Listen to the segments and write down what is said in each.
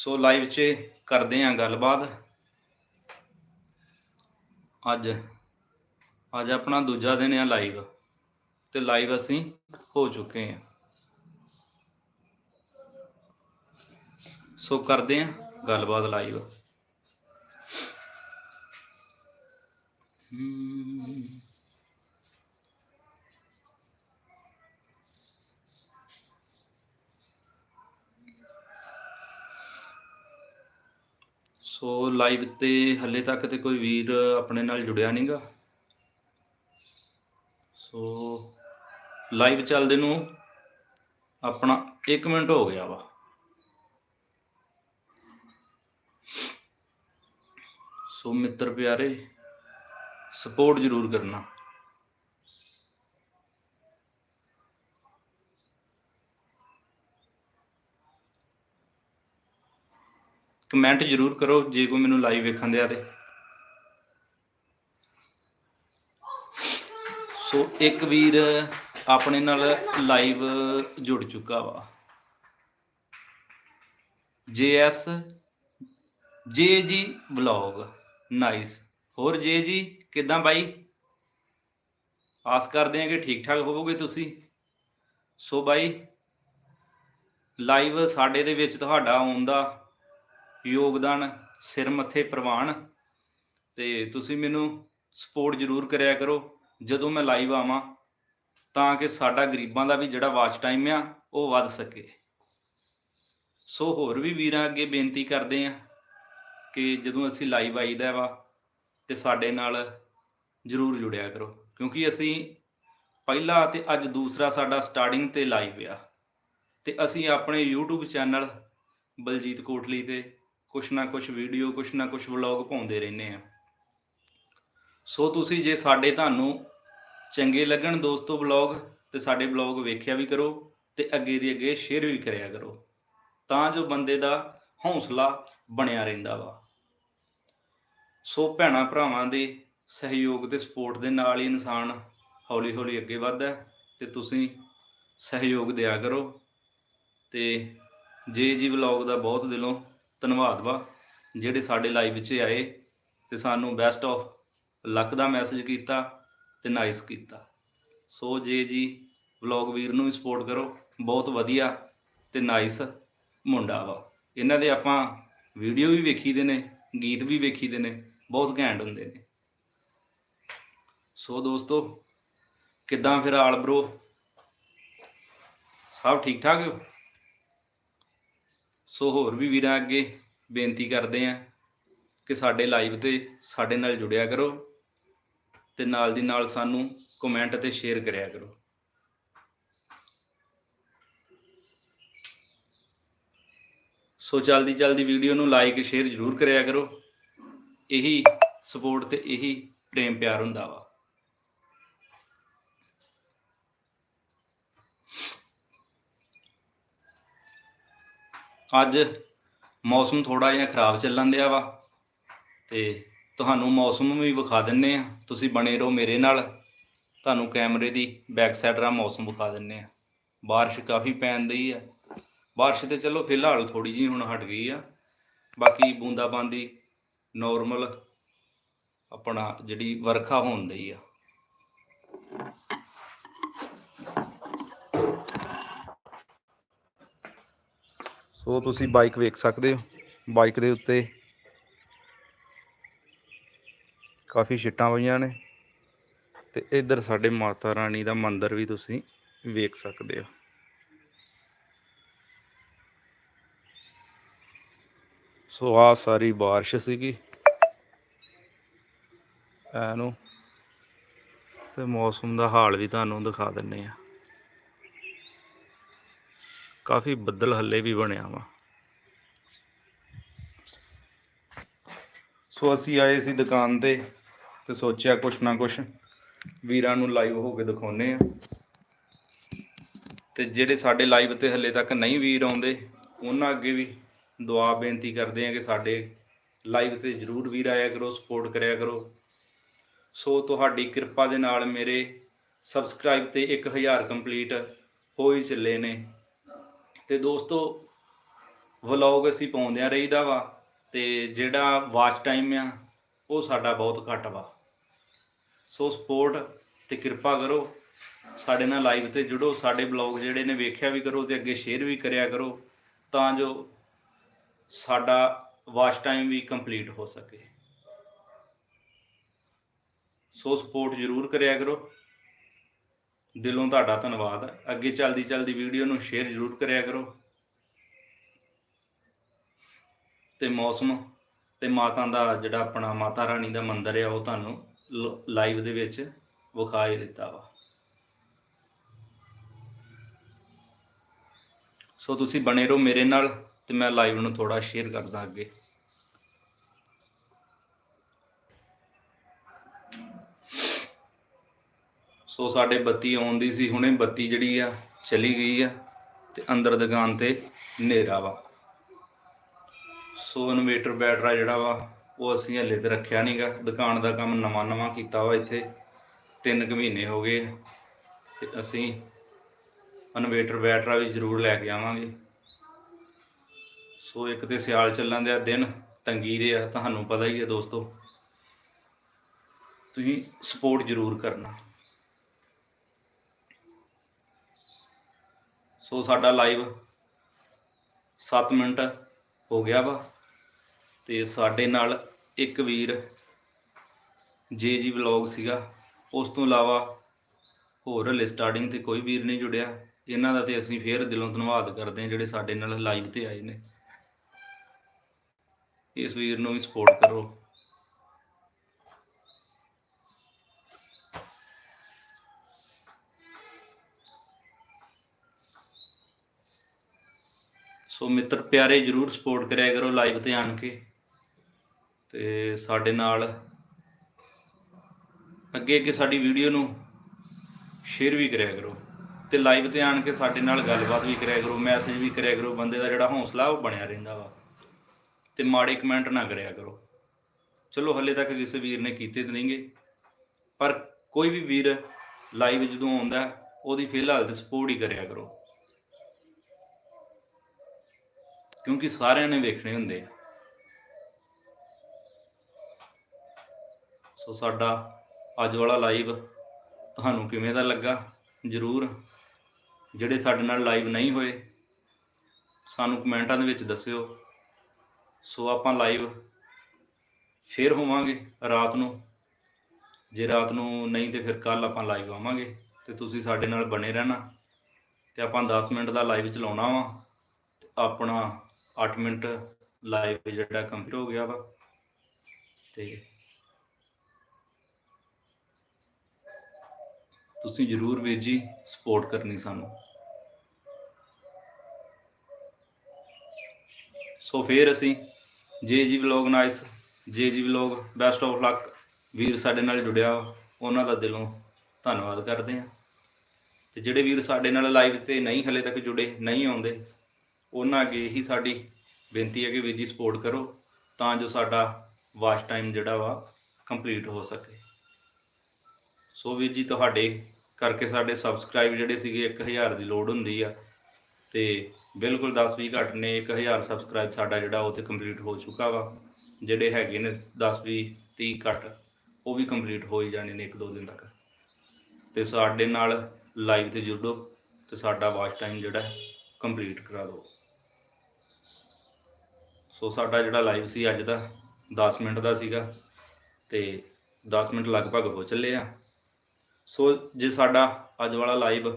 So live 'ਚ ਕਰਦੇ ਆਂ ਗੱਲਬਾਤ। ਅੱਜ ਅੱਜ ਆਪਣਾ ਦੂਜਾ ਦਿਨ ਆ ਲਾਈਵ ਤੇ ਲਾਈਵ ਅਸੀਂ ਹੋ ਚੁੱਕੇ ਆਂ। ਸੋ ਕਰਦੇ ਆਂ ਗੱਲਬਾਤ ਲਾਈਵ। ਹਮ। ਸੋ ਲਾਈਵ ਤੇ ਹੱਲੇ ਤੱਕ ਤੇ ਕੋਈ ਵੀਰ ਆਪਣੇ ਨਾਲ ਜੁੜਿਆ ਨਹੀਂਗਾ ਸੋ ਲਾਈਵ ਚੱਲਦੇ ਨੂੰ ਆਪਣਾ 1 ਮਿੰਟ ਹੋ ਗਿਆ ਵਾ। ਸੋ ਮਿੱਤਰ ਪਿਆਰੇ ਸਪੋਰਟ ਜ਼ਰੂਰ ਕਰਨਾ। ਕਮੈਂਟ ਜ਼ਰੂਰ ਕਰੋ ਜੇ ਕੋਈ ਮੈਨੂੰ ਲਾਈਵ ਵੇਖਣ ਦਿਆ ਤੇ। ਸੋ ਇੱਕ ਵੀਰ ਆਪਣੇ ਨਾਲ ਲਾਈਵ ਜੁੜ ਚੁੱਕਾ ਵਾ। ਜੇਐਸ ਜੇ ਜੀ ਵਲੌਗ। ਨਾਈਸ ਹੋਰ ਜੇ ਜੀ ਕਿਦਾਂ ਬਾਈ? ਆਸ ਕਰਦੇ ਹਾਂ ਕਿ ਠੀਕ ਠਾਕ ਹੋਵੋਗੇ ਤੁਸੀਂ। ਸੋ ਬਾਈ, ਲਾਈਵ ਸਾਡੇ ਦੇ ਵਿੱਚ ਤੁਹਾਡਾ ਆਉਣ ਦਾ ਯੋਗਦਾਨ ਸਿਰ ਮੱਥੇ ਪ੍ਰਵਾਨ। ਤੇ ਤੁਸੀਂ ਮੈਨੂੰ ਸਪੋਰਟ ਜ਼ਰੂਰ ਕਰਿਆ ਕਰੋ। ਜਦੋਂ ਮੈਂ ਲਾਈਵ ਆਵਾਂ, ਤਾਂ ਕਿ ਸਾਡਾ ਗਰੀਬਾਂ ਦਾ ਵੀ ਜਿਹੜਾ ਵਾਚ ਟਾਈਮ ਆ, ਉਹ ਵੱਧ ਸਕੇ। ਸੋ ਹੋਰ ਵੀ ਵੀਰਾਂ ਅੱਗੇ ਬੇਨਤੀ ਕਰਦੇ ਆ ਕਿ ਜਦੋਂ ਅਸੀਂ ਲਾਈਵ ਆਈਦਾ ਵਾ, ਤੇ ਸਾਡੇ ਨਾਲ ਜ਼ਰੂਰ ਜੁੜਿਆ ਕਰੋ। ਕਿਉਂਕਿ ਅਸੀਂ ਪਹਿਲਾ ਤੇ ਅੱਜ ਦੂਸਰਾ ਸਾਡਾ ਸਟਾਰਟਿੰਗ ਤੇ ਲਾਈਵ ਆ। ਤੇ ਅਸੀਂ ਆਪਣੇ YouTube ਚੈਨਲ ਬਲਜੀਤ ਕੋਟਲੀ ਤੇ ਕੁਛ ਨਾ ਕੁਛ ਵੀਡੀਓ ਕੁਛ ਨਾ ਕੁਛ ਵਲੌਗ ਪਾਉਂਦੇ ਰਹਿੰਦੇ ਆ ਸੋ ਤੁਸੀਂ ਜੇ ਸਾਡੇ ਤੁਹਾਨੂੰ ਚੰਗੇ ਲੱਗਣ ਦੋਸਤੋ ਵਲੌਗ ਤੇ ਸਾਡੇ ਵਲੌਗ ਵੇਖਿਆ ਵੀ ਕਰੋ, ਤੇ ਅੱਗੇ ਦੀ ਅੱਗੇ ਸ਼ੇਅਰ ਵੀ ਕਰਿਆ ਕਰੋ। ਤਾਂ ਜੋ ਬੰਦੇ ਦਾ ਹੌਸਲਾ ਬਣਿਆ ਰਹਿੰਦਾ ਵਾ। ਸੋ ਭੈਣਾ ਭਰਾਵਾਂ ਦੇ ਸਹਿਯੋਗ ਤੇ ਸਪੋਰਟ ਦੇ ਨਾਲ ਹੀ ਇਨਸਾਨ ਹੌਲੀ ਹੌਲੀ ਅੱਗੇ ਵੱਧਦਾ ਹੈ, ਤੇ ਤੁਸੀਂ ਸਹਿਯੋਗ ਦਿਆ ਕਰੋ। ਤੇ ਜੇ ਜੀ ਵਲੌਗ ਦਾ ਬਹੁਤ ਦਿਲੋਂ ਧੰਨਵਾਦ ਵਾ, ਜਿਹੜੇ ਸਾਡੇ ਲਾਈਵ ਵਿੱਚ ਆਏ ਤੇ ਸਾਨੂੰ ਬੈਸਟ ਆਫ ਲੱਕ ਦਾ ਮੈਸੇਜ ਕੀਤਾ ਤੇ ਨਾਈਸ ਕੀਤਾ। ਸੋ ਜੇ ਜੀ ਵਲੌਗ ਵੀਰ ਨੂੰ ਵੀ ਸਪੋਰਟ ਕਰੋ, ਬਹੁਤ ਵਧੀਆ ਤੇ ਨਾਈਸ ਮੁੰਡਾ ਵਾ। ਇਹਨਾਂ ਦੇ ਆਪਾਂ ਵੀਡੀਓ ਵੀ ਵੇਖੀਦੇ ਨੇ, ਗੀਤ ਵੀ ਵੇਖੀਦੇ ਨੇ, ਬਹੁਤ ਘੈਂਟ ਹੁੰਦੇ ਨੇ। ਸੋ ਦੋਸਤੋ, ਕਿੱਦਾਂ ਫਿਰ ਆਲ ਬ్రో ਸਭ ਠੀਕ ਠਾਕ ਹੋ? ਸੋ ਹੋਰ ਵੀ ਵੀਰਾਂ ਅੱਗੇ ਬੇਨਤੀ ਕਰਦੇ ਆ ਕਿ ਸਾਡੇ ਲਾਈਵ ਤੇ ਸਾਡੇ ਨਾਲ ਜੁੜਿਆ ਕਰੋ ਤੇ ਨਾਲ ਦੀ ਨਾਲ ਸਾਨੂੰ ਕਮੈਂਟ ਤੇ ਸ਼ੇਅਰ ਕਰਿਆ ਕਰੋ। ਸੋ ਜਲਦੀ ਜਲਦੀ ਵੀਡੀਓ ਨੂੰ ਲਾਈਕ ਸ਼ੇਅਰ ਜ਼ਰੂਰ ਕਰਿਆ ਕਰੋ। ਇਹੀ ਸਪੋਰਟ ਤੇ ਇਹੀ ਪ੍ਰੇਮ ਪਿਆਰ ਹੁੰਦਾ ਵਾ। ਅੱਜ ਮੌਸਮ ਥੋੜਾ ਜਿਹਾ ਖਰਾਬ ਚੱਲਣ ਦਿਆ ਵਾ ਤੇ ਤੁਹਾਨੂੰ ਮੌਸਮ ਵੀ ਵਿਖਾ ਦਿੰਨੇ ਆ। ਤੁਸੀਂ ਬਣੇ ਰਹੋ ਮੇਰੇ ਨਾਲ। ਤੁਹਾਨੂੰ ਕੈਮਰੇ ਦੀ ਬੈਕ ਸਾਈਡ ਦਾ ਮੌਸਮ ਵਿਖਾ ਦਿੰਨੇ ਆ। ਬਾਰਿਸ਼ ਕਾਫੀ ਪੈਣ ਦੀ ਆ। ਬਾਰਿਸ਼ ਤੇ ਚਲੋ ਫਿਲਹਾਲ ਥੋੜੀ ਜੀ ਹੁਣ ਹਟ ਗਈ ਆ। ਬਾਕੀ ਬੂੰਦਾਬਾਂਦੀ ਨਾਰਮਲ ਆਪਣਾ ਜਿਹੜੀ ਵਰਖਾ ਹੋਣ ਦੀ ਆ। ਸੋ ਤੁਸੀਂ ਬਾਈਕ ਵੇਖ ਸਕਦੇ ਹੋ। ਬਾਈਕ ਦੇ ਉੱਤੇ ਕਾਫੀ ਛਿੱਟਾਂ ਪਈਆਂ ਨੇ ਤੇ ਇੱਧਰ ਸਾਡੇ ਮਾਤਾ ਰਾਣੀ ਦਾ ਮੰਦਿਰ ਵੀ ਤੁਸੀਂ ਵੇਖ ਸਕਦੇ ਹੋ। ਸੋ ਆ ਸਾਰੀ ਬਾਰਿਸ਼ ਸੀਗੀ। ਐਨੂੰ ਤੇ ਮੌਸਮ ਦਾ ਹਾਲ ਵੀ ਤੁਹਾਨੂੰ ਦਿਖਾ ਦਿੰਨੇ ਆ ਕਾਫੀ ਬੱਦਲ ਹੱਲੇ ਵੀ ਬਣਿਆ ਵਾ। ਸੋ ਅਸੀਂ ਆਏ ਸੀ ਦੁਕਾਨ ਤੇ ਤੇ ਸੋਚਿਆ ਕੁਛ ਨਾ ਕੁਛ ਵੀਰਾਂ ਨੂੰ ਲਾਈਵ ਹੋ ਕੇ ਦਿਖਾਉਨੇ ਆ ਤੇ ਜਿਹੜੇ ਸਾਡੇ ਲਾਈਵ ਤੇ ਹੱਲੇ ਤੱਕ ਨਹੀਂ ਵੀਰ ਆਉਂਦੇ, ਉਹਨਾਂ ਅੱਗੇ ਵੀ ਦੁਆ ਬੇਨਤੀ ਕਰਦੇ ਆ ਕਿ ਸਾਡੇ ਲਾਈਵ ਤੇ ਜਰੂਰ ਵੀਰ ਆਇਆ ਕਰੋ ਸਪੋਰਟ ਕਰਿਆ ਕਰੋ। ਸੋ ਤੁਹਾਡੀ ਕਿਰਪਾ ਦੇ ਨਾਲ ਮੇਰੇ ਸਬਸਕ੍ਰਾਈਬ ਤੇ 1000 ਕੰਪਲੀਟ ਹੋ ਹੀ ਚੱਲੇ ਨੇ। ਤੇ ਦੋਸਤੋ ਵਲੌਗ ਅਸੀਂ ਪਾਉਂਦਿਆਂ ਰਹੀਦਾ ਵਾ ਤੇ ਜਿਹੜਾ ਵਾਚ ਟਾਈਮ ਆ, ਉਹ ਸਾਡਾ ਬਹੁਤ ਘੱਟ ਵਾ। ਸੋ ਸਪੋਰਟ ਤੇ ਕਿਰਪਾ ਕਰੋ, ਸਾਡੇ ਨਾਲ ਲਾਈਵ ਤੇ ਜੁੜੋ, ਸਾਡੇ ਬਲੌਗ ਜਿਹੜੇ ਨੇ ਵੇਖਿਆ ਵੀ ਕਰੋ ਤੇ ਅੱਗੇ ਸ਼ੇਅਰ ਵੀ ਕਰਿਆ ਕਰੋ, ਤਾਂ ਜੋ ਸਾਡਾ ਵਾਚ ਟਾਈਮ ਵੀ ਕੰਪਲੀਟ ਹੋ ਸਕੇ। ਸੋ ਸਪੋਰਟ ਜ਼ਰੂਰ ਕਰਿਆ ਕਰੋ। ਦਿਲੋਂ ਤੁਹਾਡਾ ਧੰਨਵਾਦ। ਅੱਗੇ ਚੱਲਦੀ ਚੱਲਦੀ ਵੀਡੀਓ ਨੂੰ ਸ਼ੇਅਰ ਜ਼ਰੂਰ ਕਰਿਆ ਕਰੋ। ਤੇ ਮੌਸਮ ਤੇ ਮਾਤਾ ਦਾ ਜਿਹੜਾ ਆਪਣਾ ਮਾਤਾ ਰਾਣੀ ਦਾ ਮੰਦਿਰ ਆ, ਉਹ ਤੁਹਾਨੂੰ ਲਾਈਵ ਦੇ ਵਿੱਚ ਵਿਖਾਈ ਦਿੱਤਾ ਵਾ। ਸੋ ਤੁਸੀਂ ਬਣੇ ਰਹੋ ਮੇਰੇ ਨਾਲ ਤੇ ਮੈਂ ਲਾਈਵ ਨੂੰ ਥੋੜਾ ਸ਼ੇਅਰ ਕਰਦਾ ਅੱਗੇ। ਸੋ ਸਾਡੇ ਬੱਤੀ ਆਉਂਦੀ ਸੀ, ਹੁਣੇ ਬੱਤੀ ਜਿਹੜੀ ਆ ਚਲੀ ਗਈ ਆ ਤੇ ਅੰਦਰ ਦੁਕਾਨ ਤੇ ਹਨੇਰਾ ਵਾ। ਸੋ ਇਨਵੇਟਰ ਬੈਟਰਾ ਜਿਹੜਾ ਵਾ, ਉਹ ਅਸੀਂ ਹਲੇ ਤੇ ਰੱਖਿਆ ਨਹੀਂਗਾ ਦੁਕਾਨ ਦਾ ਕੰਮ ਨਵਾਂ ਨਵਾਂ ਕੀਤਾ ਵਾ ਇੱਥੇ। ਤਿੰਨ ਕੁ ਮਹੀਨੇ ਹੋ ਗਏ ਆ ਤੇ ਅਸੀਂ ਇਨਵੇਟਰ ਬੈਟਰਾ ਵੀ ਜ਼ਰੂਰ ਲੈ ਕੇ ਆਵਾਂਗੇ। ਸੋ ਇੱਕ ਤੇ ਸਿਆਲ ਚੱਲਣ ਦੇ ਆ ਦਿਨ, ਤੰਗੀ ਦੇ ਆ, ਤੁਹਾਨੂੰ ਪਤਾ ਹੀ ਹੈ ਦੋਸਤੋ। ਤੁਸੀਂ ਸਪੋਰਟ ਜ਼ਰੂਰ ਕਰਨਾ। ਸੋ ਸਾਡਾ ਲਾਈਵ 7 ਮਿੰਟ ਹੋ ਗਿਆ ਵਾ ਤੇ ਸਾਡੇ ਨਾਲ ਇੱਕ ਵੀਰ ਜੇ ਜੀ ਵਲੌਗ ਸੀਗਾ। ਉਸ ਤੋਂ ਇਲਾਵਾ ਹੋਰ ਹਲੇ ਸਟਾਰਟਿੰਗ ਤੇ ਕੋਈ ਵੀਰ ਨਹੀਂ ਜੁੜਿਆ। ਇਹਨਾਂ ਦਾ ਤੇ ਅਸੀਂ ਫੇਰ ਦਿਲੋਂ ਧੰਨਵਾਦ ਕਰਦੇ ਹਾਂ ਜਿਹੜੇ ਸਾਡੇ ਨਾਲ ਲਾਈਵ ਤੇ ਆਏ ਨੇ। ਇਸ ਵੀਰ ਨੂੰ ਵੀ ਸਪੋਰਟ ਕਰੋ। ਸੋ ਮਿੱਤਰ ਪਿਆਰੇ ਜਰੂਰ ਸਪੋਰਟ ਕਰਿਆ ਕਰੋ ਲਾਈਵ ਤੇ ਆਣ ਕੇ ਤੇ ਸਾਡੇ ਨਾਲ ਅੱਗੇ ਅੱਗੇ ਸਾਡੀ ਵੀਡੀਓ ਨੂੰ ਸ਼ੇਅਰ ਵੀ ਕਰਿਆ ਕਰੋ ਤੇ ਲਾਈਵ ਤੇ ਆਣ ਕੇ ਸਾਡੇ ਨਾਲ ਗੱਲਬਾਤ ਵੀ ਕਰਿਆ ਕਰੋ ਮੈਸੇਜ ਵੀ ਕਰਿਆ ਕਰੋ, ਬੰਦੇ ਦਾ ਜਿਹੜਾ ਹੌਸਲਾ ਉਹ ਬਣਿਆ ਰਹਿੰਦਾ ਵਾ। ਤੇ ਮਾੜੇ ਕਮੈਂਟ ਨਾ ਕਰਿਆ ਕਰੋ। ਚਲੋ ਹੱਲੇ ਤੱਕ ਕਿਸੇ ਵੀਰ ਨੇ ਕੀਤੇ ਤੇ ਨਹੀਂਗੇ, ਪਰ ਕੋਈ ਵੀ ਵੀਰ ਲਾਈਵ ਜਦੋਂ ਆਉਂਦਾ, ਉਹਦੀ ਫਿਲਹਾਲ ਤੇ ਸਪੋਰਟ ਹੀ ਕਰਿਆ ਕਰੋ। ਕਿਉਂਕਿ ਸਾਰਿਆਂ ਨੇ ਵੇਖਣੇ ਹੁੰਦੇ ਆ। ਸੋ ਸਾਡਾ ਅੱਜ ਵਾਲਾ ਲਾਈਵ ਤੁਹਾਨੂੰ ਕਿਵੇਂ ਦਾ ਲੱਗਾ? ਜਰੂਰ ਜਿਹੜੇ ਸਾਡੇ ਨਾਲ ਲਾਈਵ ਨਹੀਂ ਹੋਏ, ਸਾਨੂੰ ਕਮੈਂਟਾਂ ਦੇ ਵਿੱਚ ਦੱਸਿਓ। ਸੋ ਆਪਾਂ ਲਾਈਵ ਫੇਰ ਹੋਵਾਂਗੇ ਰਾਤ ਨੂੰ। ਜੇ ਰਾਤ ਨੂੰ ਨਹੀਂ ਤੇ ਫਿਰ ਕੱਲ ਆਪਾਂ ਲਾਈਵ ਆਵਾਂਗੇ ਤੇ ਤੁਸੀਂ ਸਾਡੇ ਨਾਲ ਬਣੇ ਰਹਿਣਾ। ਤੇ ਆਪਾਂ 10 ਮਿੰਟ ਦਾ ਲਾਈਵ ਚਲਾਉਣਾ ਵਾ ਤੇ ਆਪਣਾ 8 ਮਿੰਟ ਲਾਈਵ ਜਿਹੜਾ ਕੰਪਲੀਟ ਹੋ ਗਿਆ ਵਾ ਤੇ ਤੁਸੀਂ ਜਰੂਰ ਵੀਰ ਜੀ ਸਪੋਰਟ ਕਰਨੀ ਸਾਨੂੰ। ਸੋ ਫੇਰ ਅਸੀਂ ਜੇ ਜੀ ਵਲੌਗ ਨਾਈਸ ਜੇ ਜੀ ਵਲੌਗ ਬੈਸਟ ਆਫ ਲੱਕ ਵੀਰ ਸਾਡੇ ਨਾਲ ਜੁੜਿਆ ਵਾ, ਉਹਨਾਂ ਦਾ ਦਿਲੋਂ ਧੰਨਵਾਦ ਕਰਦੇ ਹਾਂ। ਤੇ ਜਿਹੜੇ ਵੀਰ ਸਾਡੇ ਨਾਲ ਲਾਈਵ ਤੇ ਨਹੀਂ ਹਲੇ ਤੱਕ ਜੁੜੇ ਨਹੀਂ ਆਉਂਦੇ ਉਹਨਾਂ ਅੱਗੇ ਇਹੀ ਸਾਡੀ ਬੇਨਤੀ ਹੈ ਕਿ ਵੀਰ ਜੀ ਸਪੋਰਟ ਕਰੋ ਤਾਂ ਜੋ ਸਾਡਾ ਵਾਚ ਟਾਈਮ ਜਿਹੜਾ ਵਾ ਕੰਪਲੀਟ ਹੋ ਸਕੇ। ਸੋ ਵੀਰ ਜੀ, ਤੁਹਾਡੇ ਕਰਕੇ ਸਾਡੇ ਸਬਸਕ੍ਰਾਈਬ ਜਿਹੜੇ ਸੀਗੇ 1000 ਦੀ ਲੋੜ ਹੁੰਦੀ ਆ ਤੇ ਬਿਲਕੁਲ 10 20 ਘੱਟ ਨੇ 1000 ਸਬਸਕ੍ਰਾਈਬ ਸਾਡਾ ਜਿਹੜਾ ਉਹ ਤੇ ਕੰਪਲੀਟ ਹੋ ਚੁੱਕਾ ਵਾ। ਜਿਹੜੇ ਹੈਗੇ ਨੇ 10 20 30 ਘੱਟ, ਉਹ ਵੀ ਕੰਪਲੀਟ ਹੋ ਹੀ ਜਾਣੇ ਨੇ ਇੱਕ ਦੋ ਦਿਨ ਤੱਕ। ਤੇ ਸਾਡੇ ਨਾਲ ਲਾਈਵ ਤੇ ਜੁੜੋ ਤੇ ਸਾਡਾ ਵਾਚ ਟਾਈਮ ਜਿਹੜਾ ਕੰਪਲੀਟ ਕਰਾ ਦਿਓ। ਸੋ ਸਾਡਾ ਜਿਹੜਾ ਲਾਈਵ ਸੀ ਅੱਜ ਦਾ 10 ਮਿੰਟ ਦਾ ਸੀਗਾ ਤੇ 10 ਮਿੰਟ ਲਗਭਗ ਹੋ ਚੱਲੇ ਆ। ਸੋ ਜੇ ਸਾਡਾ ਅੱਜ ਵਾਲਾ ਲਾਈਵ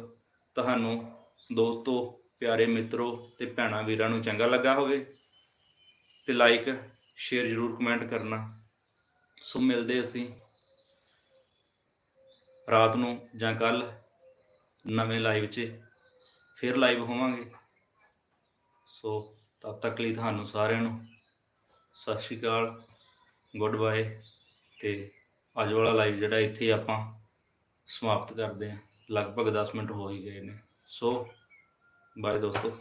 ਤੁਹਾਨੂੰ ਦੋਸਤੋ, ਪਿਆਰੇ ਮਿੱਤਰੋ ਤੇ ਭੈਣਾ ਵੀਰਾਂ ਨੂੰ ਚੰਗਾ ਲੱਗਾ ਹੋਵੇ ਤੇ ਲਾਈਕ ਸ਼ੇਅਰ ਜ਼ਰੂਰ ਕਮੈਂਟ ਕਰਨਾ। ਸੋ ਮਿਲਦੇ ਅਸੀਂ ਰਾਤ ਨੂੰ ਜਾਂ ਕੱਲ ਨਵੇਂ ਲਾਈਵ 'ਚ ਫਿਰ ਲਾਈਵ ਹੋਵਾਂਗੇ। ਸੋ ਤਦ ਤੱਕ ਲਈ ਤੁਹਾਨੂੰ ਸਾਰਿਆਂ ਨੂੰ ਸਤਿ ਸ਼੍ਰੀ ਅਕਾਲ, ਗੁੱਡ ਬਾਏ ਤੇ ਅੱਜ ਵਾਲਾ ਲਾਈਵ ਜਿਹੜਾ ਇੱਥੇ ਆਪਾਂ ਸਮਾਪਤ ਕਰਦੇ ਹਾਂ। ਲਗਭਗ 10 ਮਿੰਟ ਹੋ ਹੀ ਗਏ ਨੇ। ਸੋ ਬਾਏ ਦੋਸਤੋ।